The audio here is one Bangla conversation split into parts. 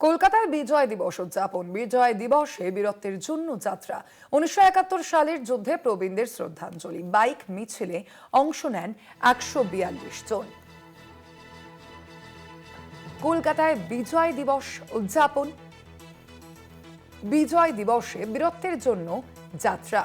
কলকাতায় বিজয় দিবস উদযাপন। বিজয় দিবসে বীরত্বের জন্য যাত্রা। উনিশশো একাত্তর সালের যুদ্ধে প্রবীণদের শ্রদ্ধাঞ্জলি। বাইক, মিছিলে অংশ নেন একশো বিয়াল্লিশ জন। কলকাতায় বিজয় দিবস উদযাপন। বিজয় দিবসে বীরত্বের জন্য যাত্রা।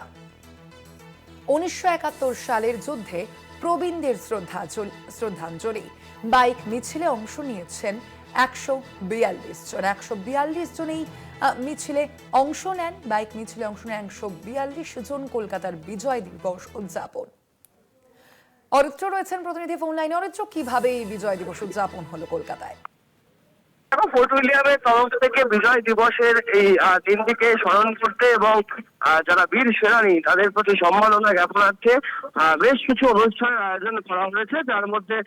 উনিশশো একাত্তর সালের যুদ্ধে প্রবীণদের শ্রদ্ধাঞ্জলি। শ্রদ্ধাঞ্জলি। বাইক, মিছিলে অংশ নিয়েছেন একশো বিয়াল্লিশ জন একশো বিয়াল্লিশ জনেই আহ, মিছিলে অংশ নেন বাইক মিছিলে অংশ নেন একশো বিয়াল্লিশ জন কলকাতার বিজয় দিবস উদযাপন। অরিত্র রয়েছেন প্রতিনিধি ফোন লাইনে। অরিত্র কীভাবে এই বিজয় দিবস উদযাপন হলো কলকাতায়? এবং ফোর্ট তদন্ত থেকে বিজয় দিবসের এই দিনটিকে স্মরণ করতে এবং যারা বীর সেনানী, তাদের প্রতি সম্মাননা জ্ঞাপনার্থে বেশ কিছু অনুষ্ঠানের আয়োজন করা হয়েছে, যার মধ্যে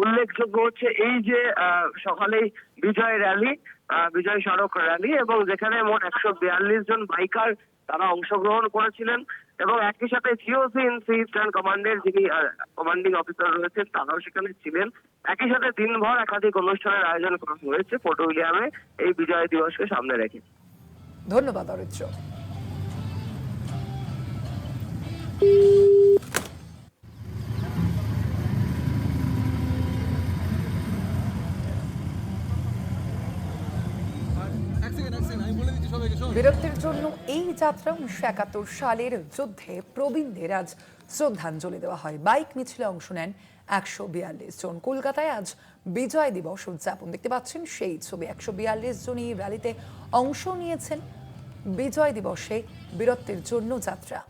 উল্লেখযোগ্য হচ্ছে এই যে সকালেই বিজয় র্যালি বিজয় স্মারক র্যালি এবং যেখানে মোট একশো বিয়াল্লিশ জন বাইকার তারা অংশগ্রহণ করেছিলেন এবং একই সাথে সিওসি ইন সি ইস্টার্ন কমান্ডের যিনি কমান্ডিং অফিসার রয়েছেন, তারাও সেখানে ছিলেন। একই সাথে দিনভর একাধিক অনুষ্ঠানের আয়োজন করা হয়েছে ফোর্ট উইলিয়ামে এই বিজয় দিবসকে সামনে রেখে। ধন্যবাদ, অরিত্র। বীরত্বের জন্য এই যাত্রা উনিশশো একাত্তর সালের যুদ্ধে প্রবীণদের আজ শ্রদ্ধাঞ্জলি দেওয়া হয়। বাইক মিছিলে অংশ নেন একশো বিয়াল্লিশ জন। কলকাতায় আজ বিজয় দিবস উদযাপন। দেখতে পাচ্ছেন সেই ছবি। একশো বিয়াল্লিশ জন এই র্যালিতে অংশ নিয়েছেন। বিজয় দিবসে বীরত্বের জন্য যাত্রা।